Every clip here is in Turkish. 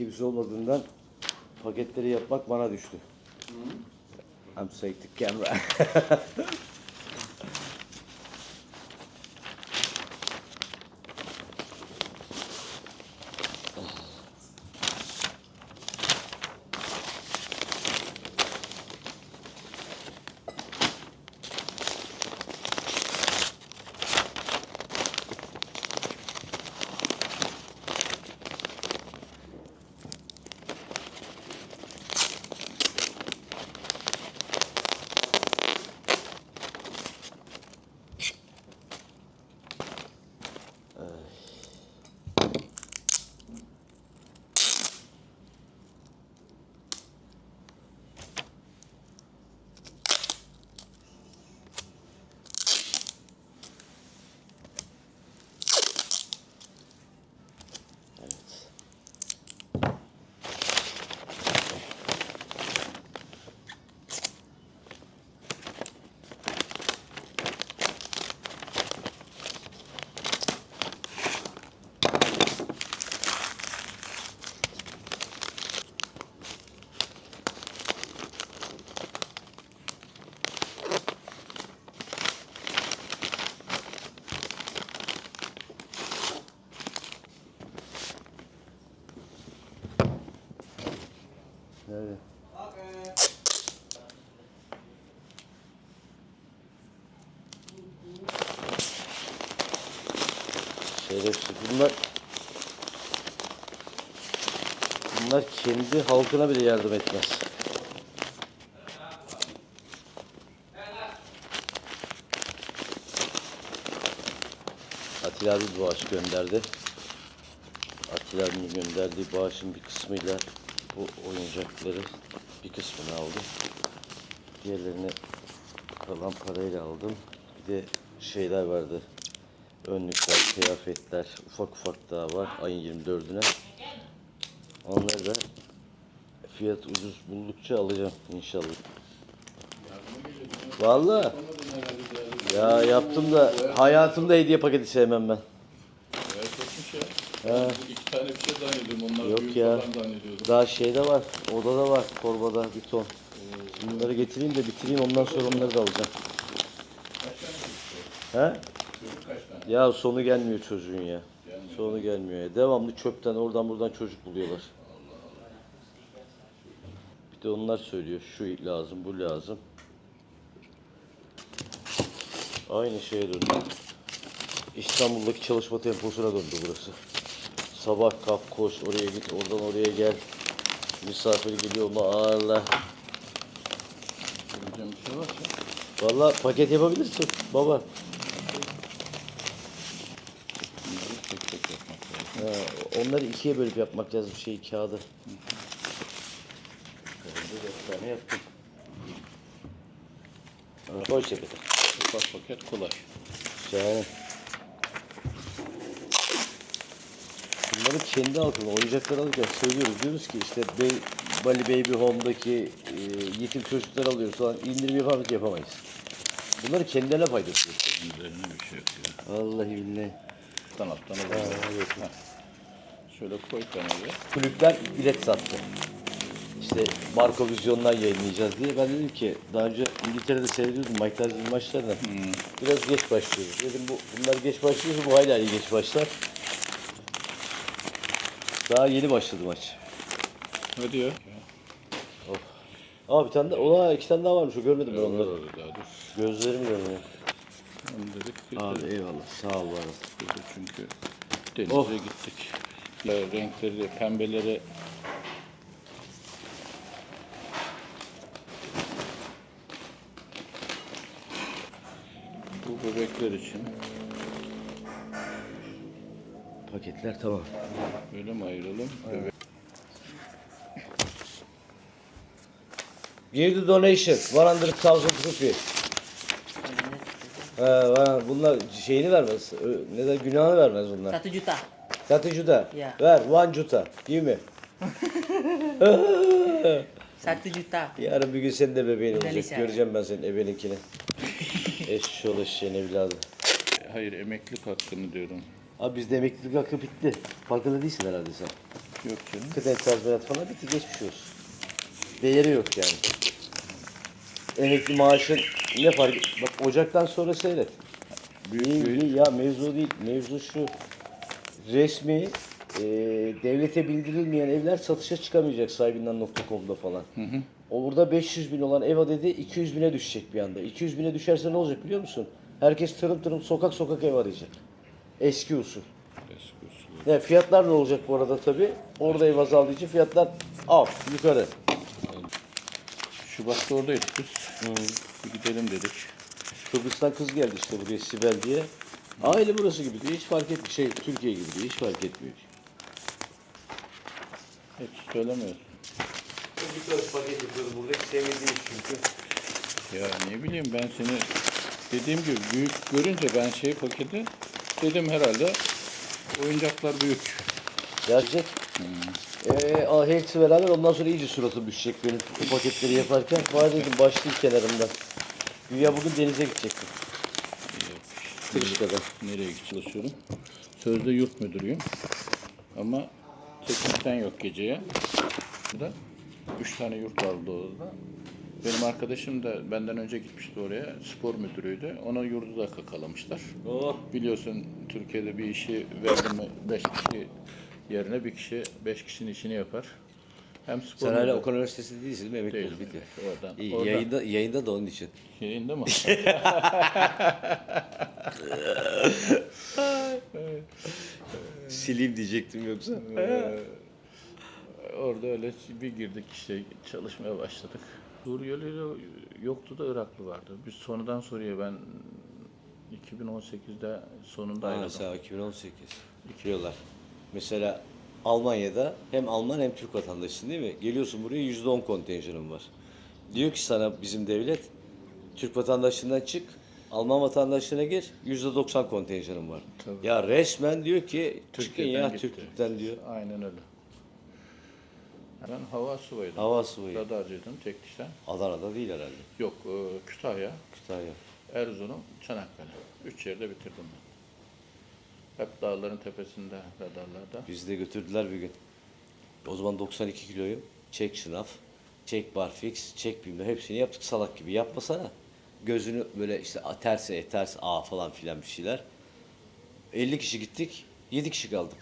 Kimse olmadığından paketleri yapmak bana düştü. I'm saying the camera. Nerede? Şerefsiz. Bunlar Bunlar kendi halkına bile yardım etmez. Atilla abi bağış gönderdi. Atilla abinin gönderdiği bağışın bir kısmıyla bu oyuncakları bir kısmını aldım. Diğerlerini kalan parayla aldım. Bir de şeyler vardı. Önlükler, kıyafetler, ufak ufak daha var ayın 24'üne. Onları da fiyat ucuz buldukça alacağım inşallah. Vallahi ya yaptım da hayatımda hediye paketi sevmem ben. Ha. İki tane bir şey zannediyordum. Onlar Yok büyük ya. falan zannediyordum. Daha şeyde var, odada var, torbada bir ton. Bunları getireyim de bitireyim ondan sonra onları da alacağım. He? var? Çocuk kaç tane? Ya sonu gelmiyor çocuğun ya. Gelmiyor. Sonu gelmiyor ya. Devamlı çöpten oradan buradan çocuk buluyorlar. Bir de onlar söylüyor şu lazım bu lazım. Aynı şeye döndü. İstanbul'daki çalışma temposuna döndü burası. Sabah kalk koş oraya git oradan oraya gel. Misafir geliyor mu ağırla. Vallahi paket yapabilirsin baba. Bunları tek tek yapmak lazım. Ha, onları ikiye bölüp yapmak lazım şey kağıdı. De dört tane yaptım. Ha, Koy sepete. Ufak paket kolay. Şahane. Bunları kendi halkına oyuncaklar alırken söylüyoruz. Diyoruz ki işte Bey, Bali Baby Home'daki e, yetim çocuklar alıyoruz falan. İndirim yapamayız, yapamayız. Bunları kendilerine faydası yok. Üzerine bir şey yok ya. Vallahi billahi. Alttan alttan Ha, evet. Ha. Şöyle koy kenara. kulüpler bilet sattı. İşte Marco Vizyon'dan yayınlayacağız diye. Ben dedim ki daha önce İngiltere'de seyrediyordum Mike Tyson maçlarını. Biraz geç başlıyoruz. Dedim bu bunlar geç başlıyorsa bu hala iyi geç başlar. Daha yeni başladı maç. Ne diyor? Aa bir tane daha, ola iki tane daha varmış. O görmedim ben onları. daha dur. Gözlerim görmüyor. Onu dedik. Abi eyvallah. Sağ ol var. çünkü denize Oh. gittik. Renkleri, pembeleri Bu bebekler için Paketler tamam. böyle mi ayıralım? Bebek Give the donation. 100,000 rupee. He, var. bunlar şeyini vermez. Ö- Ne de günahını vermez bunlar. Satu juta. Satu juta. Ya. Ver. One juta. Give me. Satu juta. Yarın bir gün senin de bebeğin olacak. Güzel Göreceğim ben senin ebeninkini. Eşşoğlu eşeğin evladı. Hayır emeklilik hakkını diyorum. Abi bizde emeklilik hakkı bitti. Farkında değilsin herhalde sen. Yok canım. Kıdem tazminat falan bitti geçmiş olsun. Değeri yok yani. Emekli maaşın ne fark Bak Ocak'tan sonra seyret. Büyük İyi, büyük. iyi. ya mevzu değil. Mevzu şu. Resmi e, devlete bildirilmeyen evler satışa çıkamayacak sahibinden.com'da falan. Orada 500 bin olan ev adedi 200 bine düşecek bir anda. 200 bine düşerse ne olacak biliyor musun? Herkes tırım tırım sokak sokak ev arayacak. Eski usul. Eski usul. Yani fiyatlar ne olacak bu arada tabi? Orada ev azaldığı için fiyatlar alt, yukarı. Şubat'ta oradaydık biz. Bir gidelim dedik. Kıbrıs'tan kız geldi işte buraya Sibel diye. Aile burası gibi diyor. Hiç fark etmiyor. Şey Türkiye gibi diyor. Hiç fark etmiyor. Hiç söylemiyorsun. Bir kız paket yapıyordu burada. Hiç sevmediğim çünkü. Ya ne bileyim ben seni dediğim gibi büyük görünce ben şey paketi dedim herhalde oyuncaklar büyük. Gelecek. Ee, ah, hepsi beraber ondan sonra iyice suratı düşecek benim bu paketleri yaparken. Var dedim başlayayım kenarımdan. Güya bugün denize gidecektim. Kırışka'da. Nereye çalışıyorum? Sözde yurt müdürüyüm. Ama çekimsen yok geceye. Burada üç tane yurt vardı orada. Benim arkadaşım da benden önce gitmişti oraya. Spor müdürüydü. Ona yurdu da kakalamışlar. Oh. Biliyorsun Türkiye'de bir işi verdi mi beş kişi yerine bir kişi beş kişinin işini yapar. Hem spor Sen hala Okan Üniversitesi'nde değilsin değil mi? Emekli oldun bitti. Oradan- İyi, oradan- yayında, yayında da onun için. Yayında mı? Sileyim diyecektim yoksa. Ee, Orada öyle bir girdik işte çalışmaya başladık. Suriyeli yoktu da Iraklı vardı. Biz sonradan Suriye ben 2018'de sonunda Ha, ayrıldım. mesela 2018. Gidiyorlar. Mesela Almanya'da hem Alman hem Türk vatandaşısın değil mi? Geliyorsun buraya %10 kontenjanın var. Diyor ki sana bizim devlet Türk vatandaşlığından çık, Alman vatandaşlığına gir, %90 kontenjanın var. Tabii. Ya resmen diyor ki çıkın Türkiye'den ya gitti. Türklükten diyor. Aynen öyle. Ben hava subaydım. Hava subayı. Radarcıydım, teknisyen. Adana'da değil herhalde. Yok, e, Kütahya, Kütahya. Erzurum, Çanakkale. Üç yerde bitirdim ben. Hep dağların tepesinde radarlarda. Bizi de götürdüler bir gün. O zaman 92 kiloyum. Çek şınav, çek barfix, çek bilmem hepsini yaptık salak gibi. Yapmasana. Gözünü böyle işte a, ters E, ters A falan filan bir şeyler. 50 kişi gittik, 7 kişi kaldık.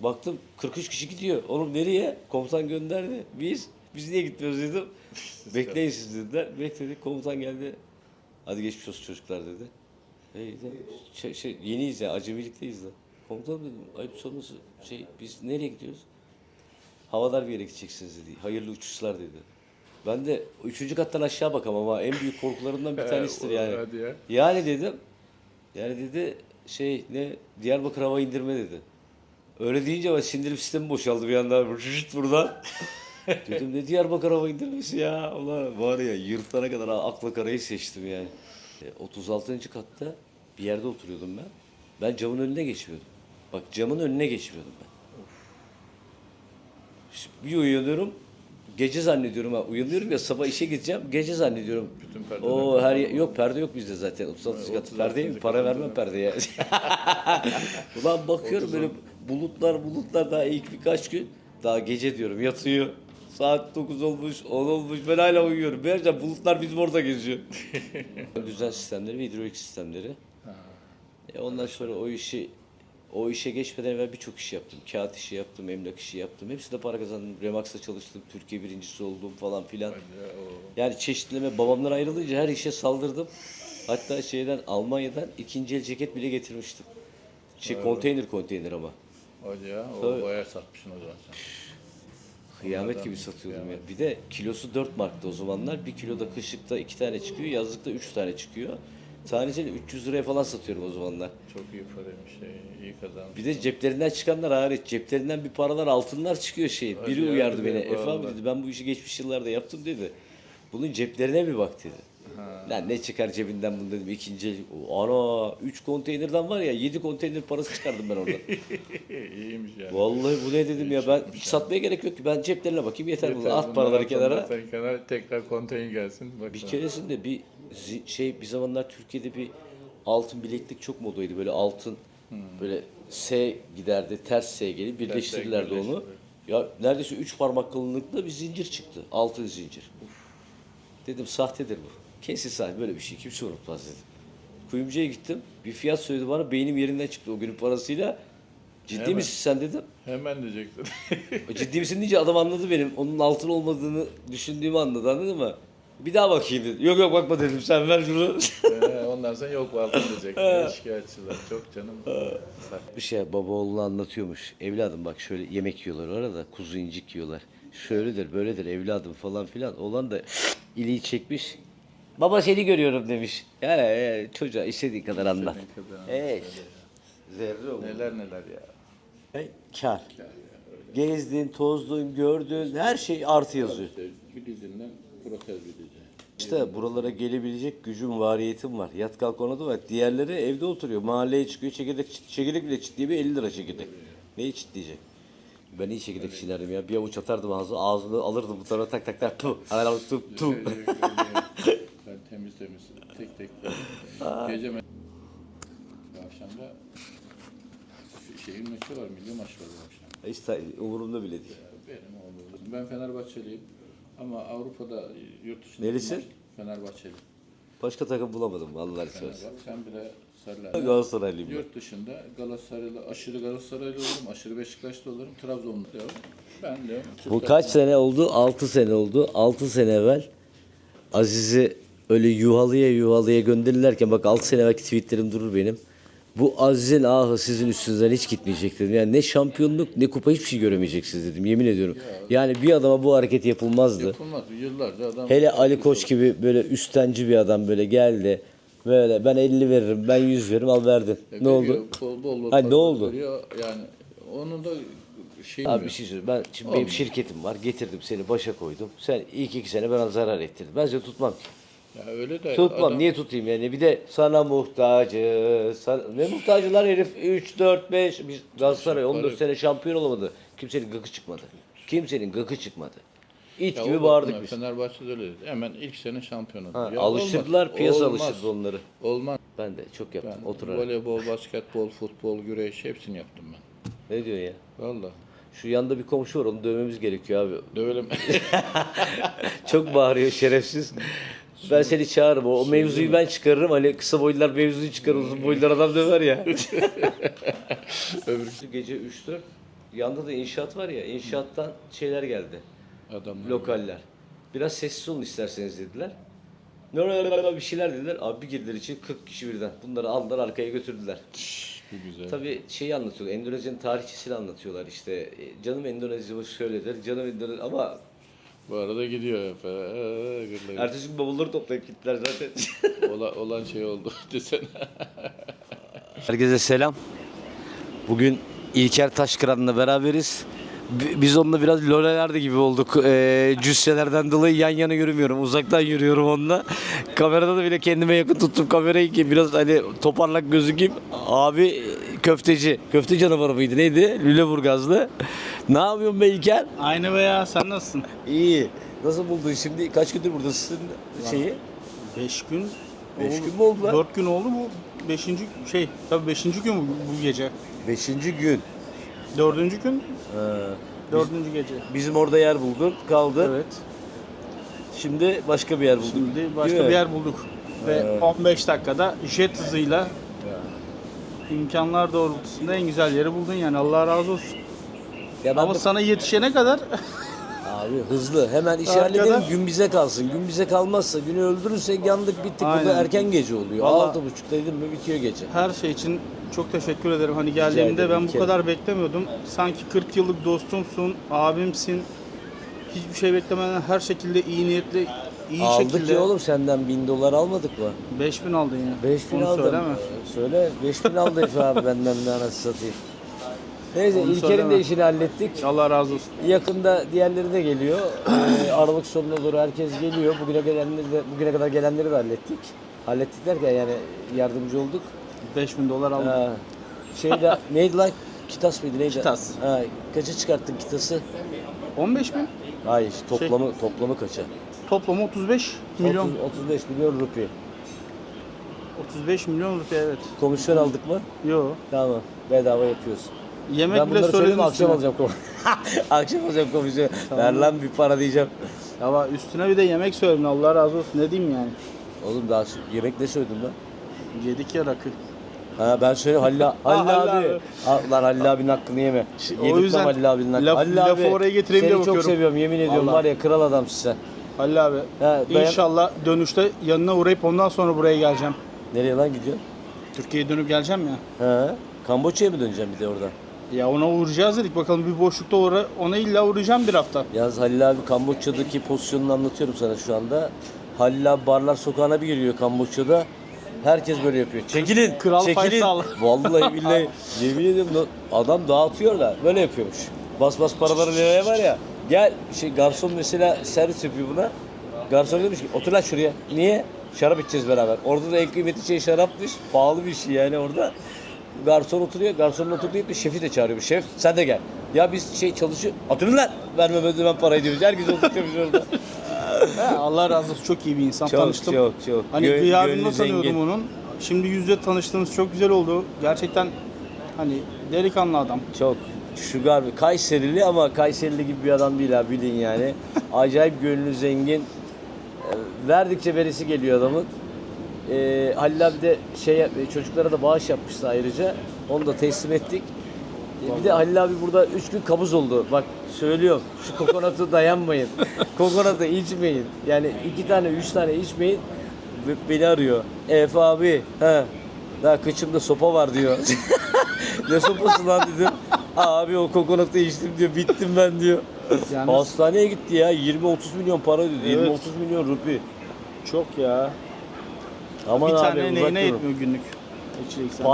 Baktım 43 kişi gidiyor. Oğlum nereye? Komutan gönderdi. Biz, biz niye gitmiyoruz dedim. Bekleyin siz dediler. Bekledik. Komutan geldi. Hadi geçmiş olsun çocuklar dedi. De, şey, şey, yeniyiz ya, acemilikteyiz de. Komutanım dedim, ayıp sorması şey, biz nereye gidiyoruz? Havadar bir yere gideceksiniz dedi. Hayırlı uçuşlar dedi. Ben de üçüncü kattan aşağı bakamam ama en büyük korkularımdan bir tanesidir yani. Ya. Yani dedim, yani dedi şey ne Diyarbakır hava indirme dedi. Öyle deyince ben sindirim sistemi boşaldı bir anda. Rüşt buradan. dedim ne Diyarbakır hava indirmesi ya. Ulan var ya yırtana kadar akla karayı seçtim yani. E, 36. katta bir yerde oturuyordum ben. Ben camın önüne geçmiyordum. Bak camın önüne geçmiyordum ben. Şimdi bir uyanıyorum. Gece zannediyorum ha. Uyanıyorum ya sabah işe gideceğim. Gece zannediyorum. Bütün perdeler O her yer- yok perde yok bizde zaten. 36 kat 36 perde mi? Para vermem perdeye. Ulan bakıyorum böyle bulutlar bulutlar daha ilk birkaç gün daha gece diyorum yatıyor. Saat 9 olmuş, 10 olmuş. Ben hala uyuyorum. Meğerse bulutlar bizim orada geziyor. Düzen sistemleri ve hidrolik sistemleri. E ondan sonra o işi o işe geçmeden evvel birçok iş yaptım. Kağıt işi yaptım, emlak işi yaptım. Hepsinde para kazandım. Remax'ta çalıştım. Türkiye birincisi oldum falan filan. Yani çeşitleme babamdan ayrılınca her işe saldırdım. Hatta şeyden Almanya'dan ikinci el ceket bile getirmiştim. Şey konteyner konteyner ama. Hadi ya, o Tabii. bayağı satmışsın o zaman sen. Kıyamet Onlardan gibi satıyordum ya. Bir de kilosu 4 marktı o zamanlar. Bir kiloda kışlıkta 2 tane çıkıyor, yazlıkta 3 tane çıkıyor. Tanesiyle 300 liraya falan satıyorum o zamanlar. Çok iyi paraymış, şey, iyi kazanmış. Bir de ceplerinden çıkanlar hariç. Ceplerinden bir paralar altınlar çıkıyor şey. Biri ya, uyardı beni. Efe abi dedi ben bu işi geçmiş yıllarda yaptım dedi. Bunun ceplerine bir bak dedi. Lan ne çıkar cebinden bunu dedim ikinci el. Ana 3 konteynerden var ya 7 konteyner parası çıkardım ben orada. İyiymiş yani. Vallahi bu ne dedim ya ben hiç satmaya gerek yok ki ben ceplerine bakayım yeter, Yeter, bunlar. At paraları kenara. Sen kenara tekrar konteyner gelsin. Bak Bir sana. keresinde bir şey bir zamanlar Türkiye'de bir altın bileklik çok modaydı. Böyle altın böyle S giderdi, ters S gelip birleştirirlerdi onu. Ya neredeyse üç parmak kalınlıkta bir zincir çıktı. Altın zincir. Dedim sahtedir bu. Kesin sahte böyle bir şey kimse unutmaz dedim. Kuyumcuya gittim. Bir fiyat söyledi bana beynim yerinden çıktı o günün parasıyla. Ciddi Hemen. misin sen dedim. Hemen diyecektin. Ciddi misin deyince adam anladı benim. Onun altın olmadığını düşündüğümü anladı anladın mı? Bir daha bakayım dedi. Yok yok bakma dedim sen ver şunu. Ee, Ondan sonra yok vardı diyecektin. Şikayetçiler. Çok canım. bir şey baba oğluna anlatıyormuş. Evladım bak şöyle yemek yiyorlar orada kuzu incik yiyorlar. Şöyledir böyledir evladım falan filan. Olan da iliği çekmiş. Baba seni görüyorum demiş. Yani e, çocuğa istediğin kadar anlat. Evet. Zerre oldu. Neler neler ya. E, Kar. Gezdin, tozdun, gördün her şey artı yazıyor. İşte bir dizinden protez bir dizi. İşte buralara gelebilecek gücüm, variyetim var. Yat kalk ona da var. Diğerleri evde oturuyor. Mahalleye çıkıyor. Çekirdek, çit- çekirdek bile çitliyor. 50 lira çekirdek. Neyi çitleyecek? Ben iyi çekirdek çiğnerdim ya. Bir avuç atardım ağzı, ağzını alırdım bu tarafa tak tak tak. Tu. Hala tu tu. Temiz temiz tek tek gece akşamda şehir maçı var, milli maç var bu akşam. İşte umurumda bile değil. Benim oğlum. Ben Fenerbahçeliyim ama Avrupa'da yurt dışında Neresi? maç- Fenerbahçeli. başka takım bulamadım vallahi söz. Fenerbahçe. Sen bile sarılar. Galatasaraylıyım ben. Yurt dışında Galatasaraylı, aşırı Galatasaraylı olurum, aşırı Beşiktaşlı olurum, Trabzonlu diyorum. Ben de Bu kaç sene oldu? 6 sene oldu. 6 sene evvel Aziz'i öyle yuhalıya yuhalıya gönderirlerken bak 6 sene evvelki tweetlerim durur benim. Bu Aziz'in ahı sizin üstünüzden hiç gitmeyecek dedim. Yani ne şampiyonluk ne kupa hiçbir şey göremeyeceksiniz dedim. Yemin ediyorum. Yani bir adama bu hareket yapılmazdı. yapılmaz. Yıllarca adam Hele Ali Koç gibi böyle üstenci bir adam böyle geldi. Böyle ben 50 veririm, ben 100 veririm al verdin. Ne oldu? Bol bol bol Ha, ne oldu? veriyor. Yani onun da şey Abi bir şey söyleyeyim. Ben şimdi benim şirketim var. Getirdim seni başa koydum. Sen ilk iki sene bana zarar ettirdin. Ben seni tutmam ki. Ya öyle de Tutmam. adam- Niye tutayım yani? Bir de sana muhtacı. Sana, ne muhtacılar herif? 3, 4, 5. Biz Galatasaray 14 sene şampiyon olamadı. Kimsenin gıkı çıkmadı. Kimsenin gıkı çıkmadı. İt Ya gibi o bağırdık biz. Fenerbahçe'de öyle. Hemen ilk sene şampiyon oldu. Ha, Ya alıştırdılar, olmaz, piyasa olmaz, alıştırdı onları. Olmaz. Ben de çok yaptım. Ben Oturarak. voleybol, basketbol, futbol, güreş hepsini yaptım ben. Ne diyor ya? Vallahi. Şu yanda bir komşu var onu dövmemiz gerekiyor abi. Dövelim. Çok bağırıyor şerefsiz. Ben seni çağırırım. O, o mevzuyu ben çıkarırım. Hani kısa boylular mevzuyu çıkarır. Uzun boylular adam döver ya. Öbür Gece 3-4 yanda da inşaat var ya. inşaattan şeyler geldi. adamlar. Lokaller. Biraz sessiz olun isterseniz dediler. Ne bir şeyler dediler. Abi bir girdiler için 40 kişi birden. Bunları aldılar arkaya götürdüler. Bir güzel. Tabii şeyi anlatıyorlar. Endonezya'nın tarihçesini anlatıyorlar işte. E, Canım Endonezya bu şöyledir. Canım Endonezya ama Bu arada gidiyor. Ee, gırlayıp. ertesi gün bavulları toplayıp gittiler zaten. Ola, olan şey oldu desene. Herkese selam. Bugün İlker Taşkıran'la beraberiz. B- Biz onunla biraz lolelerde gibi olduk. Ee, cüsselerden dolayı yan yana yürümüyorum. Uzaktan yürüyorum onunla. Kamerada da bile kendime yakın tuttum kamerayı ki biraz hani toparlak gözükeyim. Abi köfteci. Köfte canavarı mıydı neydi? Lüleburgazlı. Ne yapıyorsun be İlker? Aynı be ya sen nasılsın? İyi. Nasıl buldun şimdi? Kaç gündür buradasın şeyi? 5 gün. Beş gün mü oldu lan? 4 gün oldu bu. 5. şey tabii 5. gün bu, bu gece. Beşinci gün. 4. gün Ee, 4. gece. bizim orada yer bulduk. Kaldı. Evet. Şimdi başka bir yer bulduk. Şimdi Değil başka mi? bir yer bulduk. Ve 15 dakikada jet hızıyla imkanlar doğrultusunda en güzel yeri buldun yani Allah razı olsun. Ya ben Ama de- sana yetişene kadar abi hızlı. Hemen Arkada- halledelim. Gün bize kalsın. Gün bize kalmazsa günü öldürürsek yandık bittik. Burada Aynen. erken gece oluyor. Vallahi- Altı buçuk dedim mi bitiyor gece. her şey için çok teşekkür ederim. Hani geldiğimde ederim, ben bir bu kadar beklemiyordum. Sanki 40 yıllık dostumsun, abimsin. Hiçbir şey beklemeden her şekilde iyi niyetli, iyi Aldık şekilde. ya oğlum senden bin dolar almadık mı? 5000 aldın ya. 5000 Onu aldım. söyleme. Ee, Söyle 5000 aldı Efe abi benden de anasını satayım. Neyse Onu İlker'in söyleme. de işini hallettik. Allah razı olsun. Yakında diğerleri de geliyor. Ee, Aralık sonuna doğru herkes geliyor. Bugüne gelenleri de bugüne kadar gelenleri de hallettik. Hallettik derken yani yardımcı olduk. 5000 dolar aldım. Ha, şeyde neydi lan? Kitas mıydı neydi? Kitas. Ha, kaça çıkarttın kitası? 15 bin. Hayır toplamı toplamı kaça? Toplamı 35 milyon. 30 35 milyon rupi. 35 milyon rupiye evet. Komisyon aldık mı? Yo. Tamam. bedava yapıyoruz. Yemek ben bile bunları söyledim söyledim akşam üstüne. alacağım komisyon. akşam alacağım komisyon. Ver lan bir para diyeceğim. Bak üstüne bir de yemek söyledin Allah razı olsun ne diyeyim yani. Oğlum daha yemek ne söyledim lan? Yedik ya rakı. Ha ben söyleyeyim Halil, Halil Halil abi. abi. Al, lan Halil abinin hakkını yeme. o yüzden Halil abinin hakkını. laf- Halil lafı abi, oraya getireyim seni diye çok bakıyorum. seviyorum yemin ediyorum Vallahi. var ya kral adamsın sen. Halil abi Ha, dayan- inşallah dönüşte yanına uğrayıp ondan sonra buraya geleceğim. Nereye lan gidiyorsun? Türkiye'ye dönüp geleceğim ya. Ha? Kamboçya'ya mı döneceğim bir de oradan? Ya ona uğrayacağız dedik bakalım bir boşlukta uğra ona illa uğrayacağım bir hafta. Yalnız Halil abi Kamboçya'daki pozisyonunu anlatıyorum sana şu anda. Halil abi barlar sokağına bir giriyor Kamboçya'da. Herkes böyle yapıyor. Çekilin, Kral çekilin. Faysal. Vallahi billahi yemin ediyorum adam dağıtıyor da böyle yapıyormuş. Bas bas paraları nereye var ya. Gel şey garson mesela servis yapıyor buna. Garson demiş ki otur lan şuraya. Niye? Şarap içeceğiz beraber. Orada da en kıymetli şey şarapmış. Pahalı bir şey yani orada. Garson oturuyor. Garsonun oturduğu yerde şefi de çağırıyor. Şef sen de gel. Ya biz şey çalışıyor. Oturun lan. Vermem ödemem parayı diyoruz. Herkes oturtuyormuş orada. Allah razı olsun çok iyi bir insan Çok, tanıştım. çok, çok. Hani Gö- gönlü tanıyordum zengin. onun. Şimdi yüzde tanıştığımız çok güzel oldu. Gerçekten hani delikanlı adam. Çok şugar bir Kayserili ama Kayserili gibi bir adam değil ha bilin yani. Acayip gönlü zengin. Ee, Verdikçe verisi geliyor adamın. Ee, Halil abi de şey çocuklara da bağış yapmıştı ayrıca. Onu da teslim ettik. Ee, bir de Halil abi burada 3 gün kabuz oldu. Bak söylüyorum şu kokonatı dayanmayın. kokonatı içmeyin. Yani iki tane üç tane içmeyin. Ve Beni arıyor. Efe abi. He. Daha kıçımda sopa var diyor. ne sopası lan dedim. Abi o kokonatı içtim diyor. Bittim ben diyor. Yani- Hastaneye gitti ya. 20-30 milyon para ödedi. Evet. 20-30 milyon rupi. Çok ya. Aman bir abi, tane uzak neyine durun. yetmiyor günlük. İçeceksen.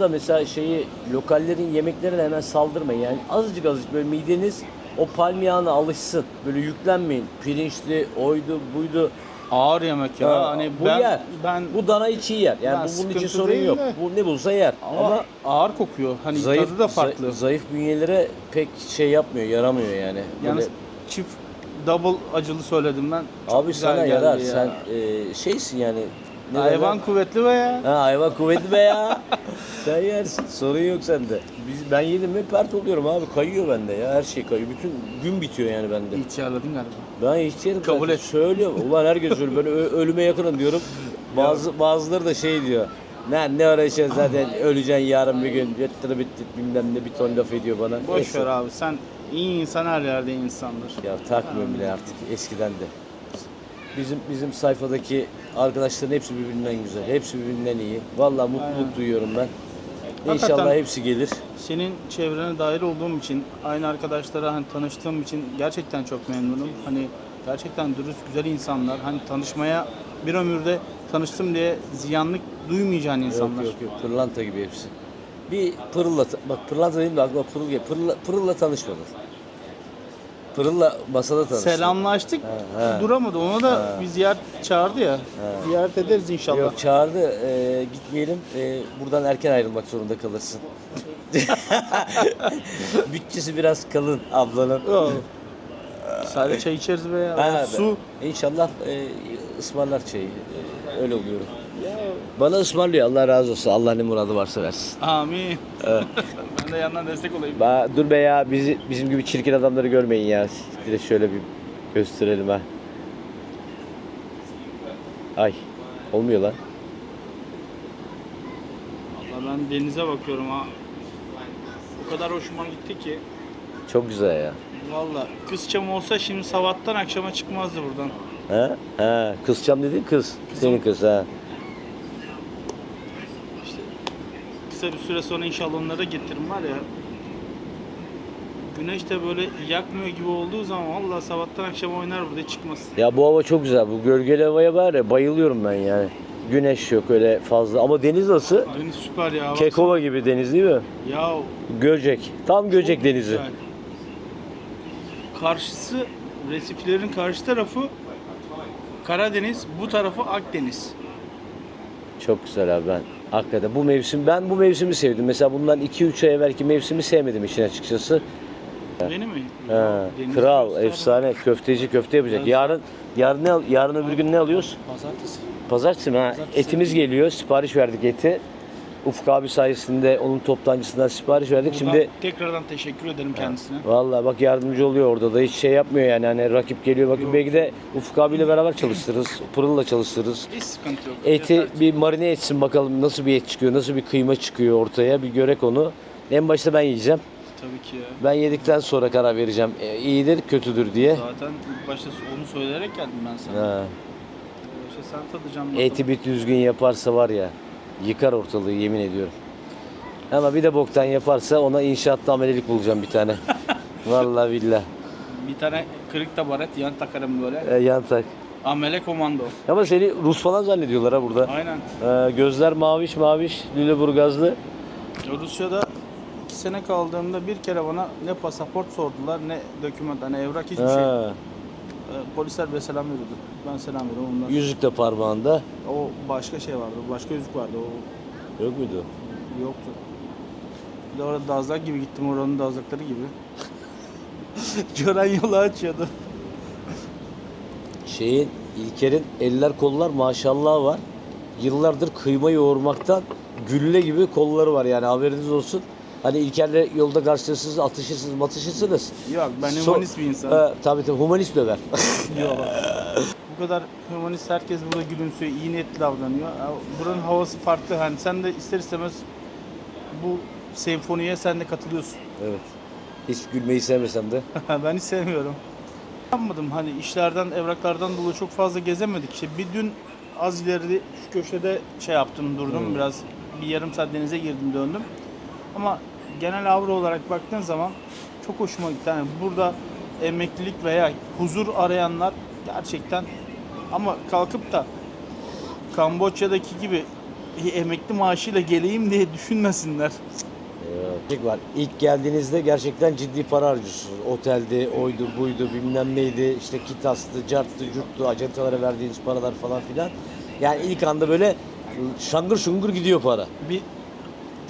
Da mesela şeyi lokallerin yemeklerine hemen saldırmayın. Yani azıcık azıcık böyle mideniz o palm yağına alışsın. Böyle yüklenmeyin. Pirinçli, oydu, buydu. Ağır yemek ya. Ha, hani bu ben yer. ben Bu dana içi yer. Yani Ben bu bunun için sıkıntı sorun değil yok. de. Bu ne bulsa yer. ama, Ama, ağır kokuyor. Hani zayıf tadı da farklı. zayıf- zayıf bünyelere pek şey yapmıyor, yaramıyor yani. Yalnız Böyle- çift double acılı söyledim ben. Çok abi güzel sana geldi yarar. ya. Sen e, şeysin yani. Ne Hayvan derler? kuvvetli ve ya. Ha hayvan kuvvetli be ya. Sen yersin. Sorun yok sende. Biz, ben yedim mi pert oluyorum abi. Kayıyor bende ya. Her şey kayıyor. Bütün gün bitiyor yani bende. İhtiyarladın galiba. Ben ihtiyarım. Kabul zaten. et. Söylüyorum. Ulan herkes söylüyor. Ben ö- ölüme yakınım diyorum. Bazı bazıları da şey diyor. Ne ne uğraşıyorsun zaten öleceksin yarın bir gün. Yettiri bitti bilmem ne bir ton laf ediyor bana. Boş Neyse. ver abi sen iyi insan her yerde insandır. Ya takmıyorum bile artık eskiden de. Bizim bizim sayfadaki arkadaşların hepsi birbirinden güzel. Hepsi birbirinden iyi. Vallahi mutluluk Aynen. duyuyorum ben. Hakikaten- İnşallah hepsi gelir. Senin çevrene dahil olduğum için, aynı arkadaşlara hani tanıştığım için gerçekten çok memnunum. Hani gerçekten dürüst, güzel insanlar. Hani tanışmaya bir ömürde tanıştım diye ziyanlık duymayacağın insanlar. Yok yok yok pırlanta gibi hepsi. Bir pırılla, bak pırlanta dedim de aklıma pırıl geliyor. Pırılla, pırılla tanışmadım. Pırılla masada tanıştım. Selamlaştık, Ha, ha. duramadı. Ona da Ha. bir ziyaret çağırdı ya. Ziyaret ederiz inşallah. Yok çağırdı e, gitmeyelim e, buradan erken ayrılmak zorunda kalırsın. Bütçesi biraz kalın ablanın. Yok. Sadece çay içeriz be ya. Ha, Su. İnşallah e, ısmarlar çayı. E, öyle oluyorum. Bana ısmarlıyor Allah razı olsun. Allah ne muradı varsa versin. Amin. Evet. ben de yandan destek olayım. Ba dur be ya bizi bizim gibi çirkin adamları görmeyin ya. Direkt şöyle bir gösterelim ha. Ay olmuyor lan. Valla ben denize bakıyorum ha. O kadar hoşuma gitti ki. Çok güzel ya. Valla kız çam olsa şimdi sabahtan akşama çıkmazdı buradan. Ha? Ha, kızcam dediğin kız. Senin kız ha. İşte kısa bir süre sonra inşallah onları getiririm var ya. Güneş de böyle yakmıyor gibi olduğu zaman valla sabahtan akşama oynar burada çıkmaz. Ya bu hava çok güzel. Bu gölgeli havaya var ya bayılıyorum ben yani. Güneş yok öyle fazla ama deniz nasıl? Deniz süper ya. Kekova gibi deniz değil mi? Ya Göcek. Tam Göcek çok denizi. güzel. Karşısı resiflerin karşı tarafı Karadeniz, bu tarafı Akdeniz. Çok güzel abi ben. Hakikaten bu mevsim ben bu mevsimi sevdim. Mesela bundan 2-3 ay evvelki mevsimi sevmedim işin açıkçası. Beni mi? Ha, deniz kral, göster- efsane, köfteci köfte yapacak. Evet. Yarın yarın ne al- yarın öbür gün ne alıyoruz? Pazartesi. Pazartesi mi? Ha, Pazartesi. etimiz geliyor. Sipariş verdik eti. Ufuk abi sayesinde onun toptancısından sipariş verdik. Buradan Şimdi tekrardan teşekkür ederim kendisine. Vallahi bak yardımcı oluyor orada da hiç şey yapmıyor yani hani rakip geliyor bakın belki de Ufuk abiyle beraber çalıştırırız. Pırıl'la çalıştırırız. Hiç sıkıntı yok. Eti Yeter. bir marine etsin bakalım nasıl bir et çıkıyor, nasıl bir kıyma çıkıyor ortaya bir görek onu. En başta ben yiyeceğim. Tabii ki ya. Ben yedikten sonra karar vereceğim. E, iyidir, kötüdür diye. Zaten ilk başta onu söyleyerek geldim ben sana. Ha. İşte sen tadacaksın. Eti bir düzgün yaparsa var ya yıkar ortalığı yemin ediyorum. Ama bir de boktan yaparsa ona inşaatta amelelik bulacağım bir tane. Vallahi billah. Bir tane kırık da baret yan takarım böyle. E, yan tak. Amele komando. Ama seni Rus falan zannediyorlar ha burada. Aynen. E, gözler maviş maviş, Lüleburgazlı. Rusya'da iki sene kaldığımda bir kere bana ne pasaport sordular ne doküman hani evrak hiçbir şey. Ha, Ee, Polisler bile selam veriyordu. Ben selam veriyorum onlar. yüzük de parmağında. O başka şey vardı. Başka yüzük vardı. O Yok muydu? yoktu. Bir de orada dazlak gibi gittim oranın dazlakları gibi. Gören yolu açıyordu. Şeyin, İlker'in eller kollar maşallah var. Yıllardır kıyma yoğurmaktan gülle gibi kolları var yani haberiniz olsun. Hani İlker'le yolda karşılaşırsınız, atışırsınız, matışırsınız. Yok ben humanist bir insanım. Ee, tabii tabii humanist döver. Yok. Bu kadar humanist herkes burada gülümsüyor, iyi niyetli davranıyor. Buranın havası farklı. Hani sen de ister istemez bu senfoniye sen de katılıyorsun. evet. Hiç gülmeyi sevmesem de. ben hiç sevmiyorum. Yapmadım hani işlerden, evraklardan dolayı çok fazla gezemedik. İşte bir dün az ileride şu köşede şey yaptım, durdum. Biraz bir yarım saat denize girdim, döndüm. Ama genel avro olarak baktığın zaman çok hoşuma gitti. Yani burada emeklilik veya huzur arayanlar gerçekten ama kalkıp da Kamboçya'daki gibi emekli maaşıyla geleyim diye düşünmesinler. Ee, var. İlk geldiğinizde gerçekten ciddi para harcıyorsunuz. Otelde, oydu, buydu, bilmem neydi, işte kitastı, carttı, curttu, acentalara verdiğiniz paralar falan filan. Yani ilk anda böyle şangır şungur gidiyor para. Bir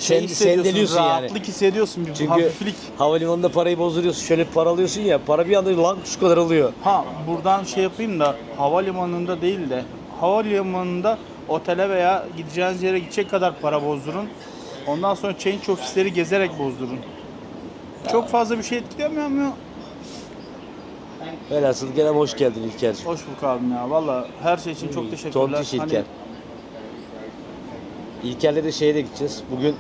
Sen- şey hissediyorsun, sendeliyorsun yani. rahatlık hissediyorsun, bir Çünkü hafiflik. havalimanında parayı bozduruyorsun, şöyle bir para alıyorsun ya, para bir anda lan şu kadar alıyor. Ha buradan şey yapayım da havalimanında değil de havalimanında otele veya gideceğiniz yere gidecek kadar para bozdurun. Ondan sonra change ofisleri gezerek bozdurun. Çok fazla bir şey etkilemiyor mu? Velhasıl gene hoş geldin İlker'cim. Hoş bulduk abim ya. Valla her şey için çok teşekkürler. Tontiş İlker. Hani İlker'le de şeye de gideceğiz. Bugün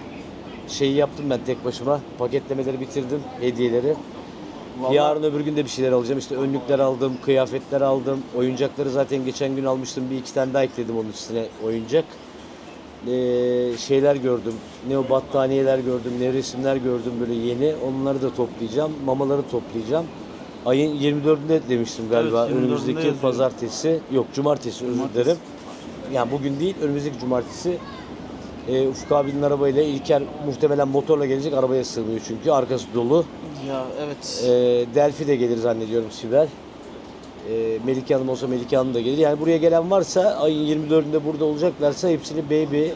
şeyi yaptım ben tek başıma. Paketlemeleri bitirdim, hediyeleri. Vallahi- Yarın öbür gün de bir şeyler alacağım. İşte önlükler aldım, kıyafetler aldım. Oyuncakları zaten geçen gün almıştım. Bir iki tane daha ekledim onun üstüne oyuncak. Ee, şeyler gördüm. Ne o battaniyeler gördüm, ne resimler gördüm böyle yeni. Onları da toplayacağım. Mamaları toplayacağım. Ayın 24'ünde demiştim galiba. Evet, 24'ünde Önümüzdeki yazıyor. pazartesi. Yok cumartesi, özür Cumartesi. dilerim. Yani bugün değil, önümüzdeki cumartesi. Ee, Ufuk abinin arabayla İlker muhtemelen motorla gelecek. Arabaya sığmıyor çünkü. Arkası dolu. Ya evet. Ee, Delphi de gelir zannediyorum Sibel. Ee, Melike Hanım olsa Melike Hanım da gelir. Yani buraya gelen varsa ayın 24'ünde burada olacaklarsa hepsini Baby,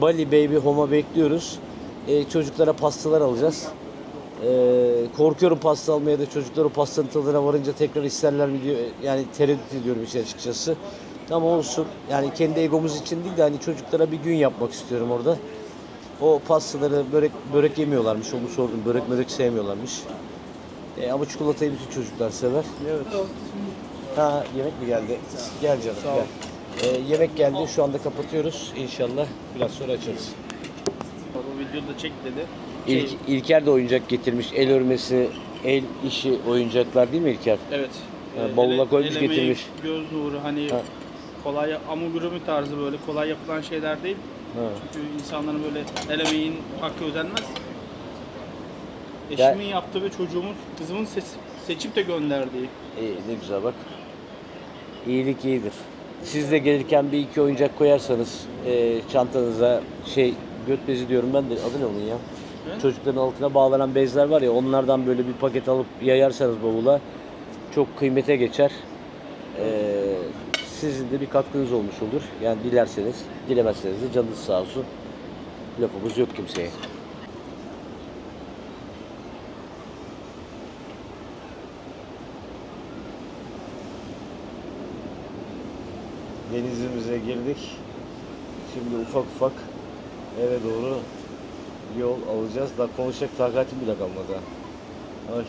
Bali Baby Home'a bekliyoruz. Ee, çocuklara pastalar alacağız. Ee, korkuyorum pasta almaya da çocuklar o pastanın tadına varınca tekrar isterler mi diyor. Yani tereddüt ediyorum işin açıkçası. Ama olsun. Yani kendi egomuz için değil de hani çocuklara bir gün yapmak istiyorum orada. O pastaları börek börek yemiyorlarmış. Onu sordum. Börek börek sevmiyorlarmış. E, ama çikolatayı bütün çocuklar sever. Evet. Ha yemek mi geldi? Gel canım gel. E, yemek geldi. Şu anda kapatıyoruz. İnşallah biraz sonra açarız. O videoda çek dedi. İlk, Şey, İlker de oyuncak getirmiş. El örmesi, el işi oyuncaklar değil mi İlker? Evet. Ha, Ee, bavula koymuş, getirmiş. Göz nuru hani Ha. Kolay amigurumi tarzı böyle kolay yapılan şeyler değil. Ha. Çünkü insanların böyle el emeğin hakkı ödenmez. Ya- Eşimin yaptığı ve çocuğumun, kızımın ses- seçip de gönderdiği. İyi, ne güzel bak. İyilik iyidir. Siz de gelirken bir iki oyuncak koyarsanız e, çantanıza şey göt bezi diyorum ben de adı ne onun ya? Ne? Çocukların altına bağlanan bezler var ya onlardan böyle bir paket alıp yayarsanız bavula çok kıymete geçer. E, sizin de bir katkınız olmuş olur. Yani dilerseniz, dilemezseniz de canınız sağ olsun. Lafımız yok kimseye. Denizimize girdik. Şimdi ufak ufak eve doğru yol alacağız. Daha konuşacak takatim bile kalmadı. Ay.